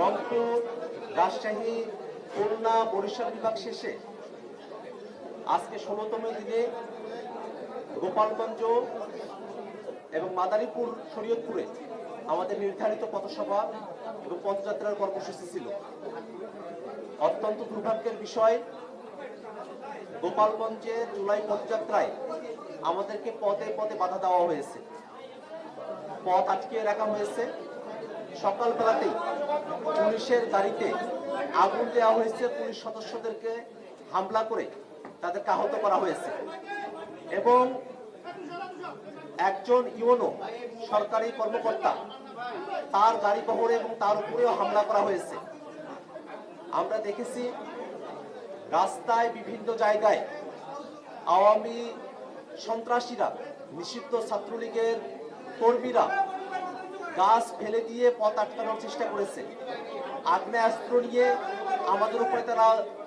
রংপুর, রাজশাহী, খুলনা, বরিশাল বিভাগ শেষে আজকে ষোলোতম দিনে গোপালগঞ্জ এবং মাদারীপুর, শরীয়তপুরে আমাদের নির্ধারিত পথসভা এবং পথযাত্রার কর্মসূচি ছিল। অত্যন্ত দুর্ভাগ্যের বিষয়, গোপালগঞ্জে জুলাই পথযাত্রায় আমাদেরকে পদে পদে বাধা দেওয়া হয়েছে। পথ আটকে রাখা হয়েছে। সকালবেলাতেই পুলিশের গাড়িতে আগুন দেওয়া হয়েছে। পুলিশ সদস্যদেরকে হামলা করে তাদেরকে আহত করা হয়েছে। এবং একজন ইউনো সরকারি কর্মকর্তা তার গাড়ি বহরে এবং তার উপরেও হামলা করা হয়েছে। আমরা দেখেছি রাস্তায় বিভিন্ন জায়গায় আওয়ামী সন্ত্রাসীরা, নিষিদ্ধ ছাত্রলীগের কর্মীরা গাছ ফেলে দিয়ে পথ আটকানোর চেষ্টা করেছে। আগ্নেয়াস্ত্র নিয়ে আমাদের উপরে তারা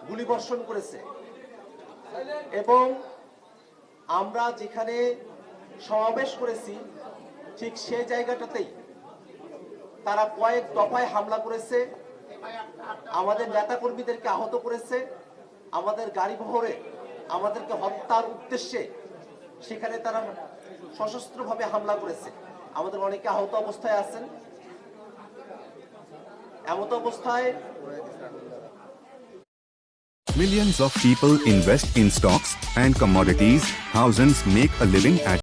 গুলিবর্ষণ করেছে। এবং আমরা যেখানে সমাবেশ করেছি, ঠিক সেই জায়গাটাতেই তারা কয়েক দফায় হামলা করেছে। আমাদের নেতা কর্মীদেরকে আহত করেছে। আমাদের গাড়ি বহরে আমাদেরকে হত্যার উদ্দেশ্যে সেখানে তারা সশস্ত্রভাবে হামলা করেছে। আমাদের অনেকে আহত অবস্থায় আছেন এমত অবস্থায় Millions of people invest in stocks and commodities. Thousands make a living at